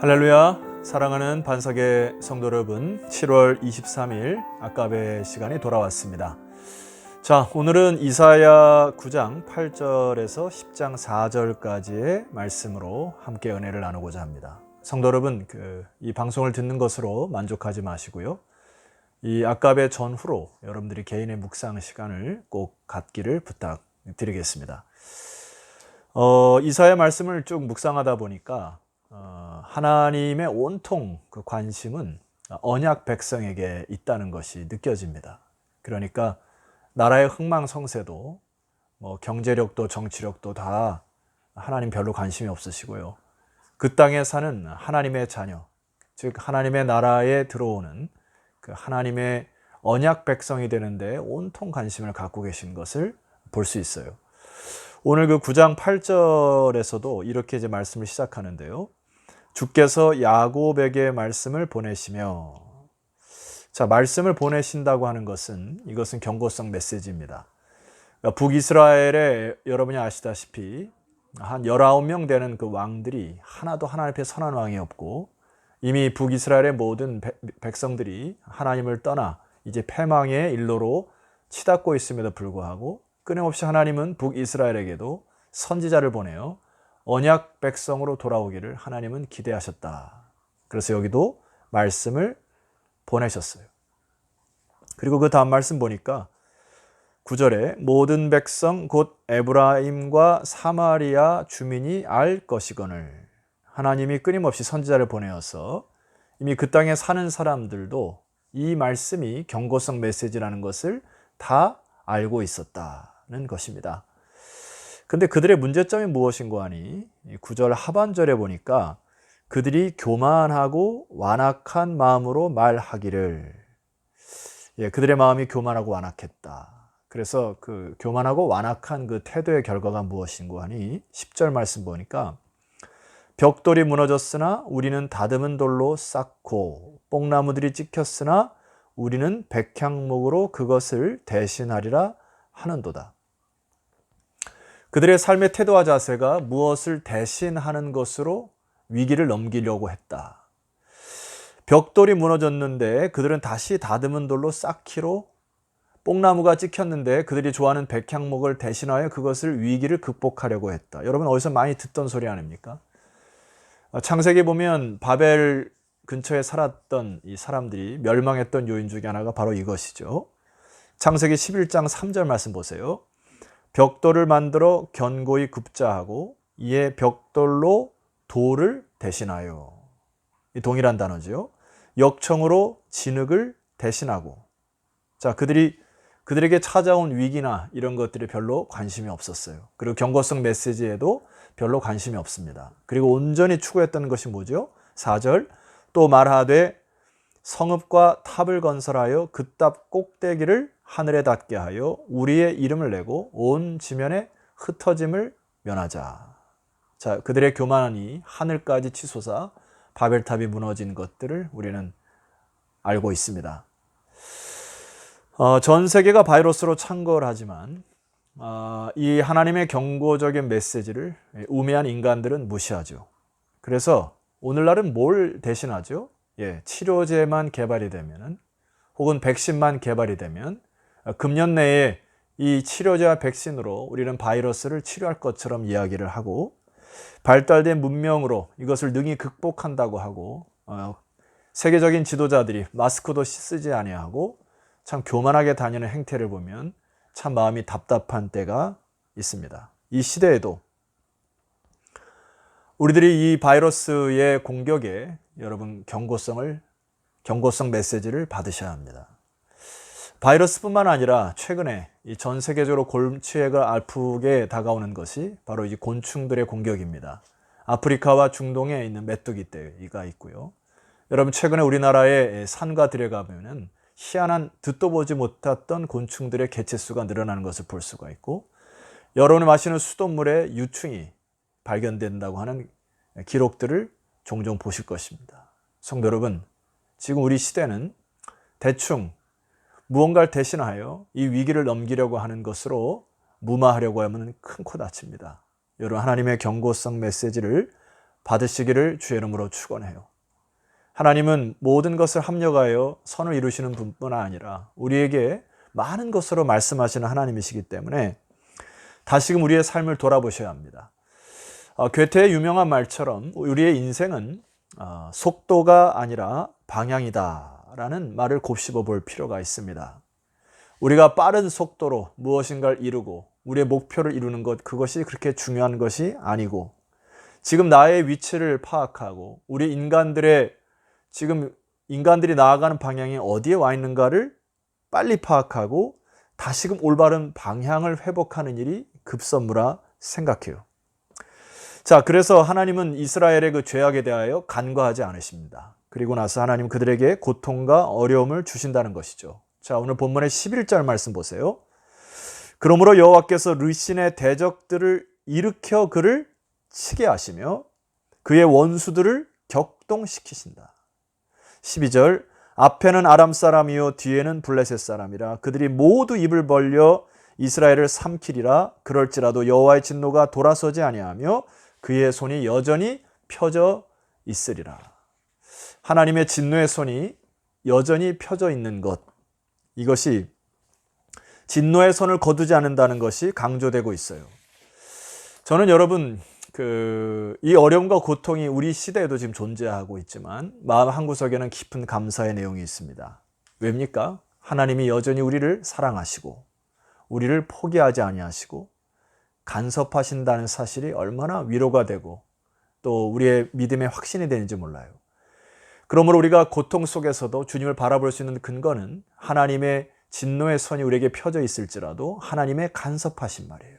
할렐루야. 사랑하는 반석의 성도 여러분 7월 23일 아까의 시간이 돌아왔습니다. 자 오늘은 이사야 9장 8절에서 10장 4절까지의 말씀으로 함께 은혜를 나누고자 합니다. 성도 여러분 그, 이 방송을 듣는 것으로 만족하지 마시고요. 이 아까의 전후로 여러분들이 개인의 묵상 시간을 꼭 갖기를 부탁드리겠습니다. 어, 이사야 말씀을 쭉 묵상하다 보니까 어, 하나님의 온통 그 관심은 언약 백성에게 있다는 것이 느껴집니다. 그러니까 나라의 흥망성쇠도 뭐 경제력도 정치력도 다 하나님 별로 관심이 없으시고요. 그 땅에 사는 하나님의 자녀, 즉 하나님의 나라에 들어오는 그 하나님의 언약 백성이 되는데 온통 관심을 갖고 계신 것을 볼 수 있어요. 오늘 그 9장 8절에서도 이렇게 이제 말씀을 시작하는데요. 주께서 야곱에게 말씀을 보내시며 자, 말씀을 보내신다고 하는 것은 이것은 경고성 메시지입니다. 그러니까 북이스라엘에 여러분이 아시다시피 한 19명 되는 그 왕들이 하나도 하나님 앞에 선한 왕이 없고 이미 북이스라엘의 모든 백성들이 하나님을 떠나 이제 패망의 일로로 치닫고 있음에도 불구하고 끊임없이 하나님은 북이스라엘에게도 선지자를 보내요. 언약 백성으로 돌아오기를 하나님은 기대하셨다. 그래서 여기도 말씀을 보내셨어요. 그리고 그 다음 말씀 보니까 9절에 모든 백성 곧 에브라임과 사마리아 주민이 알 것이거늘 하나님이 끊임없이 선지자를 보내어서 이미 그 땅에 사는 사람들도 이 말씀이 경고성 메시지라는 것을 다 알고 있었다는 것입니다. 근데 그들의 문제점이 무엇인고 하니 9절 하반절에 보니까 그들이 교만하고 완악한 마음으로 말하기를 예, 그들의 마음이 교만하고 완악했다. 그래서 그 교만하고 완악한 그 태도의 결과가 무엇인고 하니 10절 말씀 보니까 벽돌이 무너졌으나 우리는 다듬은 돌로 쌓고 뽕나무들이 찍혔으나 우리는 백향목으로 그것을 대신하리라 하는도다. 그들의 삶의 태도와 자세가 무엇을 대신하는 것으로 위기를 넘기려고 했다. 벽돌이 무너졌는데 그들은 다시 다듬은 돌로 쌓기로 뽕나무가 찍혔는데 그들이 좋아하는 백향목을 대신하여 그것을 위기를 극복하려고 했다. 여러분 어디서 많이 듣던 소리 아닙니까? 창세기 보면 바벨 근처에 살았던 이 사람들이 멸망했던 요인 중에 하나가 바로 이것이죠. 창세기 11장 3절 말씀 보세요. 벽돌을 만들어 견고히 굽자하고 이에 벽돌로 돌을 대신하여 이 동일한 단어죠. 역청으로 진흙을 대신하고 자 그들이 그들에게 찾아온 위기나 이런 것들이 별로 관심이 없었어요. 그리고 경고성 메시지에도 별로 관심이 없습니다. 그리고 온전히 추구했던 것이 뭐죠? 4절 또 말하되 성읍과 탑을 건설하여 그 탑 꼭대기를 하늘에 닿게 하여 우리의 이름을 내고 온 지면에 흩어짐을 면하자. 자, 그들의 교만이 하늘까지 치솟아 바벨탑이 무너진 것들을 우리는 알고 있습니다. 어, 전 세계가 바이러스로 창궐하지만 어, 이 하나님의 경고적인 메시지를 우매한 인간들은 무시하죠. 그래서 오늘날은 뭘 대신하죠? 예, 치료제만 개발이 되면은 혹은 백신만 개발이 되면 금년 내에 이 치료제와 백신으로 우리는 바이러스를 치료할 것처럼 이야기를 하고 발달된 문명으로 이것을 능히 극복한다고 하고 어, 세계적인 지도자들이 마스크도 쓰지 아니하고 참 교만하게 다니는 행태를 보면 참 마음이 답답한 때가 있습니다. 이 시대에도 우리들이 이 바이러스의 공격에 여러분 경고성을 경고성 메시지를 받으셔야 합니다. 바이러스뿐만 아니라 최근에 전 세계적으로 골치가 아프게 다가오는 것이 바로 이 곤충들의 공격입니다. 아프리카와 중동에 있는 메뚜기 떼가 있고요. 여러분 최근에 우리나라의 산과 들에 가면은 희한한 듣도 보지 못했던 곤충들의 개체수가 늘어나는 것을 볼 수가 있고 여러분이 마시는 수돗물에 유충이 발견된다고 하는 기록들을 종종 보실 것입니다. 성도 여러분, 지금 우리 시대는 대충 무언가를 대신하여 이 위기를 넘기려고 하는 것으로 무마하려고 하면 큰 코 다칩니다. 여러분 하나님의 경고성 메시지를 받으시기를 주의 이름으로 축원해요. 하나님은 모든 것을 합력하여 선을 이루시는 분뿐 아니라 우리에게 많은 것으로 말씀하시는 하나님이시기 때문에 다시금 우리의 삶을 돌아보셔야 합니다. 어, 괴테의 유명한 말처럼 우리의 인생은 어, 속도가 아니라 방향이다 라는 말을 곱씹어 볼 필요가 있습니다. 우리가 빠른 속도로 무엇인가를 이루고 우리의 목표를 이루는 것 그것이 그렇게 중요한 것이 아니고 지금 나의 위치를 파악하고 우리 인간들의 지금 인간들이 나아가는 방향이 어디에 와 있는가를 빨리 파악하고 다시금 올바른 방향을 회복하는 일이 급선무라 생각해요. 자, 그래서 하나님은 이스라엘의 그 죄악에 대하여 간과하지 않으십니다. 그리고 나서 하나님 그들에게 고통과 어려움을 주신다는 것이죠. 자, 오늘 본문의 11절 말씀 보세요. 그러므로 여호와께서 르신의 대적들을 일으켜 그를 치게 하시며 그의 원수들을 격동시키신다. 12절 앞에는 아람 사람이요 뒤에는 블레셋 사람이라 그들이 모두 입을 벌려 이스라엘을 삼키리라 그럴지라도 여호와의 진노가 돌아서지 아니하며 그의 손이 여전히 펴져 있으리라. 하나님의 진노의 손이 여전히 펴져 있는 것 이것이 진노의 손을 거두지 않는다는 것이 강조되고 있어요. 저는 여러분 그 이 어려움과 고통이 우리 시대에도 지금 존재하고 있지만 마음 한 구석에는 깊은 감사의 내용이 있습니다. 왜입니까? 하나님이 여전히 우리를 사랑하시고 우리를 포기하지 아니하시고 간섭하신다는 사실이 얼마나 위로가 되고 또 우리의 믿음의 확신이 되는지 몰라요. 그러므로 우리가 고통 속에서도 주님을 바라볼 수 있는 근거는 하나님의 진노의 손이 우리에게 펴져 있을지라도 하나님의 간섭하신 말이에요.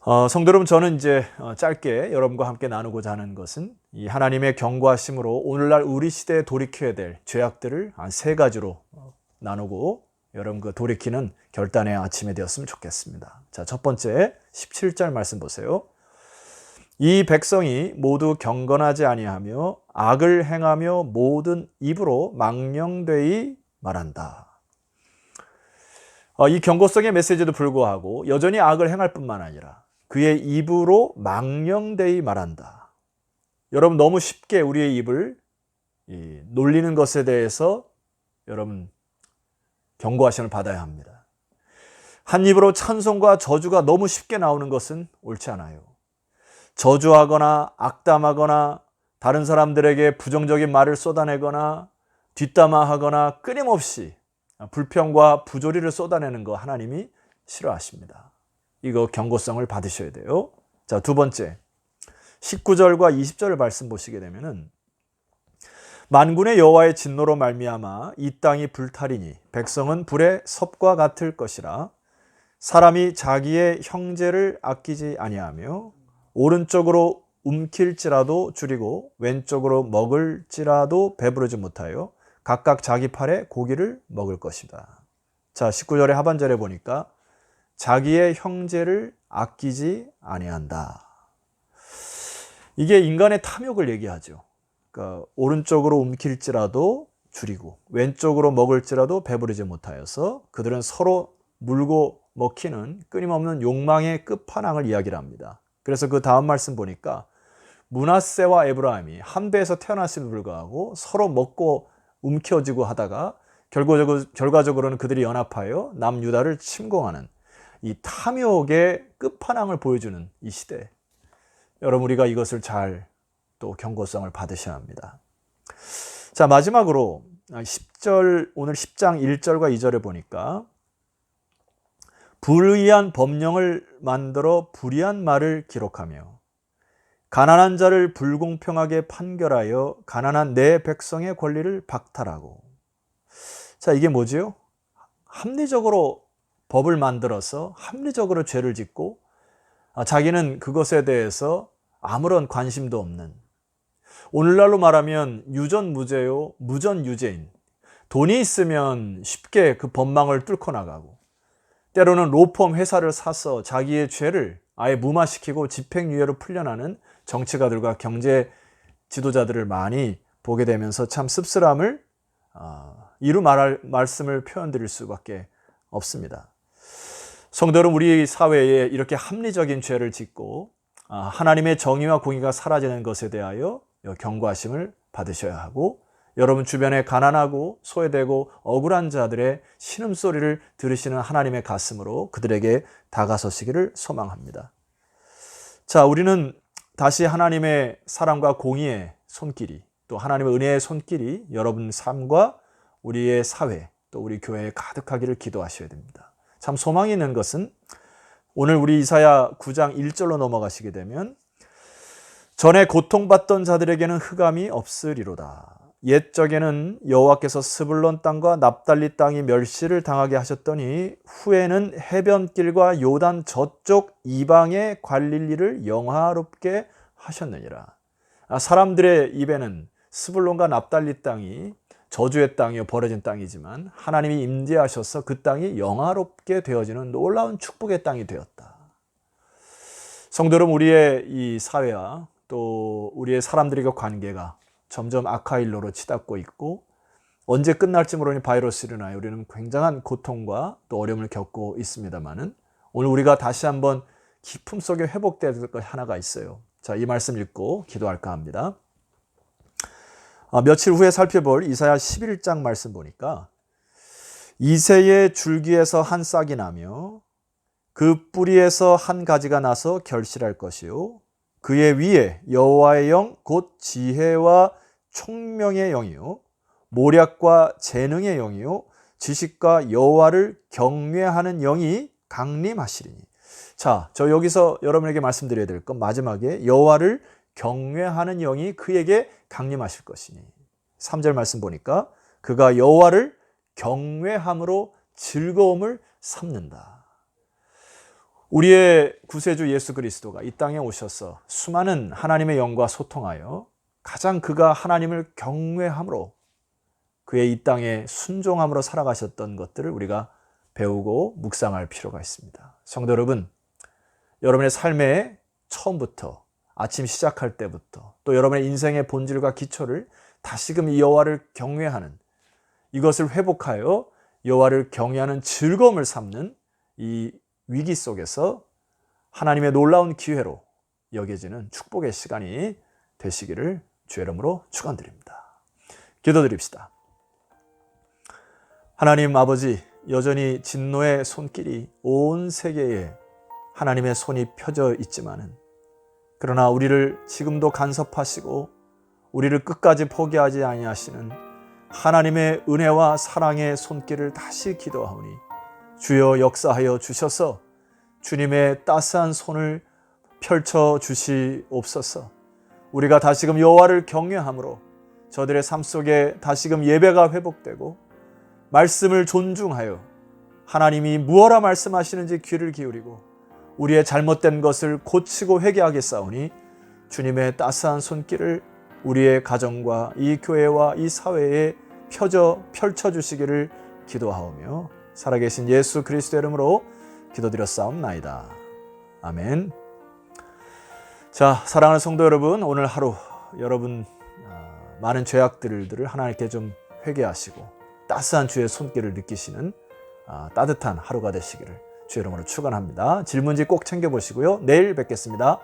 어, 성도 여러분, 저는 이제 어, 짧게 여러분과 함께 나누고자 하는 것은 이 하나님의 경고하심으로 오늘날 우리 시대에 돌이켜야 될 죄악들을 한 세 가지로 어, 나누고 여러분 그 돌이키는 결단의 아침이 되었으면 좋겠습니다. 자, 첫 번째 17절 말씀 보세요. 이 백성이 모두 경건하지 아니하며 악을 행하며 모든 입으로 망령되이 말한다. 어, 이 경고성의 메시지도 불구하고 여전히 악을 행할 뿐만 아니라 그의 입으로 망령되이 말한다. 여러분 너무 쉽게 우리의 입을 놀리는 것에 대해서 여러분 경고하심을 받아야 합니다. 한 입으로 찬송과 저주가 너무 쉽게 나오는 것은 옳지 않아요. 저주하거나 악담하거나 다른 사람들에게 부정적인 말을 쏟아내거나 뒷담화하거나 끊임없이 불평과 부조리를 쏟아내는 거 하나님이 싫어하십니다. 이거 경고성을 받으셔야 돼요. 자, 두 번째. 19절과 20절을 말씀 보시게 되면은 만군의 여호와의 진노로 말미암아 이 땅이 불탈이니 백성은 불의 섭과 같을 것이라 사람이 자기의 형제를 아끼지 아니하며 오른쪽으로 움킬지라도 줄이고 왼쪽으로 먹을지라도 배부르지 못하여 각각 자기 팔에 고기를 먹을 것이다. 자, 19절의 하반절에 보니까 자기의 형제를 아끼지 아니한다. 이게 인간의 탐욕을 얘기하죠. 그러니까 오른쪽으로 움킬지라도 줄이고 왼쪽으로 먹을지라도 배부르지 못하여서 그들은 서로 물고 먹히는 끊임없는 욕망의 끝판왕을 이야기를 합니다. 그래서 그 다음 말씀 보니까 문하세와 에브라임이 한 배에서 태어났음에 불구하고 서로 먹고 움켜쥐고 하다가 결과적으로, 결과적으로는 그들이 연합하여 남유다를 침공하는 이 탐욕의 끝판왕을 보여주는 이 시대. 여러분 우리가 이것을 잘 또 경고성을 받으셔야 합니다. 자 마지막으로 10절 오늘 10장 1절과 2절에 보니까 불의한 법령을 만들어 불의한 말을 기록하며 가난한 자를 불공평하게 판결하여 가난한 내 백성의 권리를 박탈하고 자 이게 뭐지요? 합리적으로 법을 만들어서 합리적으로 죄를 짓고 아, 자기는 그것에 대해서 아무런 관심도 없는 오늘날로 말하면 유전무죄요, 무전유죄인. 돈이 있으면 쉽게 그 법망을 뚫고 나가고, 때로는 로펌 회사를 사서 자기의 죄를 아예 무마시키고 집행유예로 풀려나는 정치가들과 경제 지도자들을 많이 보게 되면서 참 씁쓸함을 어, 이루 말할 말씀을 표현드릴 수밖에 없습니다. 성도 여러분, 우리 사회에 이렇게 합리적인 죄를 짓고 아, 하나님의 정의와 공의가 사라지는 것에 대하여 경고하심을 받으셔야 하고 여러분 주변에 가난하고 소외되고 억울한 자들의 신음소리를 들으시는 하나님의 가슴으로 그들에게 다가서시기를 소망합니다. 자, 우리는 다시 하나님의 사랑과 공의의 손길이 또 하나님의 은혜의 손길이 여러분 삶과 우리의 사회 또 우리 교회에 가득하기를 기도하셔야 됩니다. 참 소망이 있는 것은 오늘 우리 이사야 9장 1절로 넘어가시게 되면 전에 고통받던 자들에게는 흑암이 없으리로다. 옛적에는 여호와께서 스불론 땅과 납달리 땅이 멸시를 당하게 하셨더니 후에는 해변길과 요단 저쪽 이방의 관릴 일을 영화롭게 하셨느니라. 아, 사람들의 입에는 스불론과 납달리 땅이 저주의 땅이요 버려진 땅이지만 하나님이 임재하셔서 그 땅이 영화롭게 되어지는 놀라운 축복의 땅이 되었다. 성도 여러분 우리의 이 사회와 또 우리의 사람들과 관계가 점점 악화일로로 치닫고 있고 언제 끝날지 모르는 바이러스로 인하여 우리는 굉장한 고통과 또 어려움을 겪고 있습니다만은 오늘 우리가 다시 한번 기품 속에 회복돼야 될 것 하나가 있어요. 자, 이 말씀 읽고 기도할까 합니다. 아, 며칠 후에 살펴볼 이사야 11장 말씀 보니까 이새의 줄기에서 한 싹이 나며 그 뿌리에서 한 가지가 나서 결실할 것이요 그의 위에 여호와의 영 곧 지혜와 총명의 영이요 모략과 재능의 영이요 지식과 여호와를 경외하는 영이 강림하시리니 자, 저 여기서 여러분에게 말씀드려야 될 건 마지막에 여호와를 경외하는 영이 그에게 강림하실 것이니 3절 말씀 보니까 그가 여호와를 경외함으로 즐거움을 삼는다. 우리의 구세주 예수 그리스도가 이 땅에 오셔서 수많은 하나님의 영과 소통하여 가장 그가 하나님을 경외함으로 그의 이 땅에 순종함으로 살아가셨던 것들을 우리가 배우고 묵상할 필요가 있습니다. 성도 여러분, 여러분의 삶의 처음부터 아침 시작할 때부터 또 여러분의 인생의 본질과 기초를 다시금 이 여호와를 경외하는 이것을 회복하여 여호와를 경외하는 즐거움을 삼는 이 위기 속에서 하나님의 놀라운 기회로 여겨지는 축복의 시간이 되시기를 주의 이름으로 축원드립니다. 기도드립시다. 하나님 아버지 여전히 진노의 손길이 온 세계에 하나님의 손이 펴져 있지만은 그러나 우리를 지금도 간섭하시고 우리를 끝까지 포기하지 아니하시는 하나님의 은혜와 사랑의 손길을 다시 기도하오니 주여 역사하여 주셔서 주님의 따스한 손을 펼쳐 주시옵소서. 우리가 다시금 여호와를 경외함으로 저들의 삶 속에 다시금 예배가 회복되고 말씀을 존중하여 하나님이 무엇라 말씀하시는지 귀를 기울이고 우리의 잘못된 것을 고치고 회개하겠사오니 주님의 따스한 손길을 우리의 가정과 이 교회와 이 사회에 펴져 펼쳐 주시기를 기도하오며 살아계신 예수 그리스도 이름으로 기도드렸사옵나이다. 아멘. 자, 사랑하는 성도 여러분, 오늘 하루 여러분 아, 많은 죄악들을 하나님께 좀 회개하시고 따스한 주의 손길을 느끼시는 아, 따뜻한 하루가 되시기를 주의 이름으로 축원합니다. 질문지 꼭 챙겨 보시고요. 내일 뵙겠습니다.